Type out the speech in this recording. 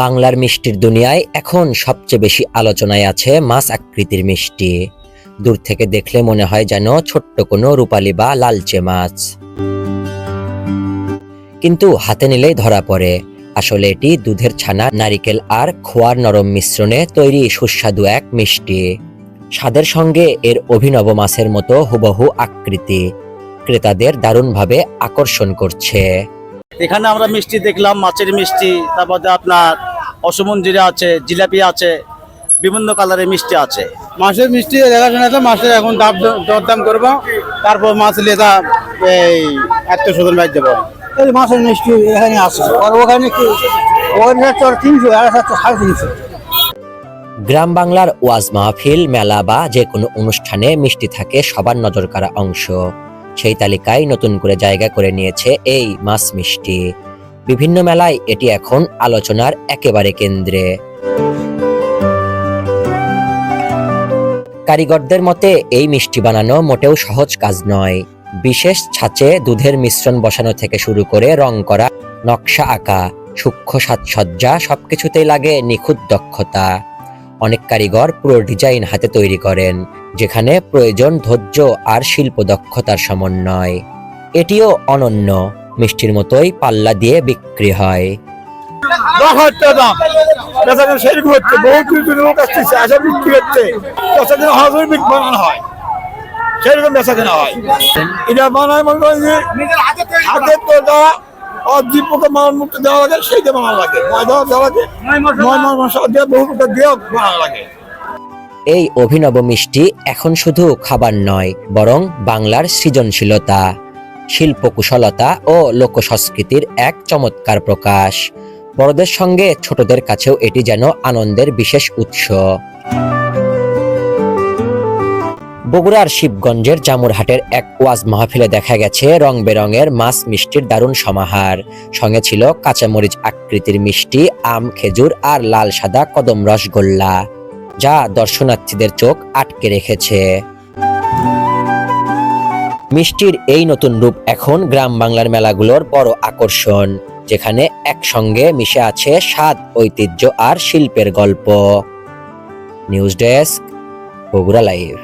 বাংলার মিষ্টির দুনিয়ায় এখন সবচেয়ে বেশি আলোচনায় আছে মাছ আকৃতির মিষ্টি। দূর থেকে দেখলে মনে হয় যেন ছোট্ট কোনো রূপালী বা লালচে মাছ। কিন্তু হাতে নিলেই ধরা পড়ে। আসলে এটি দুধের ছানা, নারিকেল আর খোয়ার নরম মিশ্রণে তৈরি সুস্বাদু এক মিষ্টি। স্বাদের সঙ্গে এর অভিনব মাছের মতো হুবহু আকৃতি। ক্রেতাদের দারুণভাবে আকর্ষণ করছে। এখানে আমরা মিষ্টি দেখলাম, মাছের মিষ্টি, তারপরে আপনার অসমঞ্জিরা আছে জিলাপি আছে বিভিন্ন কালারের মিষ্টি আছে। মাছের মিষ্টি দেখাশোনা তো মাছের এখন দাম দরদাম করব। তারপর মাছ লেদা এই আত্মীয় বাইর দেবো। এই মাছের মিষ্টি এখানে আছে। আর ওখানে কি? ওখানে তিনশো সাড়ে তিনশো। গ্রাম বাংলার ওয়াজ মাহফিল মেলা বা যে কোনো অনুষ্ঠানে মিষ্টি থাকে সবার নজর কাড়া অংশ। সেই তালিকায় নতুন করে জায়গা করে নিয়েছে এই মাছ মিষ্টি। বিভিন্ন মেলায় এটি এখন আলোচনার একেবারে কেন্দ্রে। কারিগরদের মতে, এই মিষ্টি বানানো মোটেও সহজ কাজ নয়। বিশেষ ছাঁচে দুধের মিশ্রণ বসানো থেকে শুরু করে রং করা, নকশা আঁকা, সূক্ষ্ম সাজসজ্জা সবকিছুতেই লাগে নিখুঁত দক্ষতা। অনেক কারিগর পুরো ডিজাইন হাতে তৈরি করেন, যেখানে প্রয়োজন ধৈর্য আর শিল্প দক্ষতার সমন্বয়। এটিও অনন্য। মিষ্টির মতোই পাল্লা দিয়ে বিক্রি হয়। সেরকম হয়। বেচা কেনা হয়। এটা বানায় মনে করেন যে হাতের তো দেওয়া আর যে প্রকার মুক্ত দেওয়া লাগে সেইটা বানানো লাগে। ময়দা দেওয়া লাগে। ময়দা মশলা। দিয়ে বহু প্রকার দিয়ে বানানো লাগে। এই অভিনব মিষ্টি এখন শুধু খাবার নয় বরং বাংলার সৃজনশীলতা। শিল্পকুশলতা ও লোকসংস্কৃতির এক চমৎকার প্রকাশ। বড়দের সঙ্গে ছোটদের কাছেও এটি যেন আনন্দের বিশেষ উৎস। বগুড়ার শিবগঞ্জের জামুরহাটের এক ওয়াজ মাহফিলে দেখা গেছে রং বেরঙের মাছ মিষ্টির দারুণ সমাহার। সঙ্গে ছিল কাঁচামরিচ আকৃতির মিষ্টি, আম, খেজুর আর লাল সাদা কদম রসগোল্লা, যা দর্শনার্থীদের চোখ আটকে রেখেছে। মিষ্টির এই নতুন রূপ এখন গ্রাম বাংলার মেলাগুলোর বড় আকর্ষণ, যেখানে একসঙ্গে মিশে আছে স্বাদ, ঐতিহ্য আর শিল্পের গল্প। News desk, Bogura live.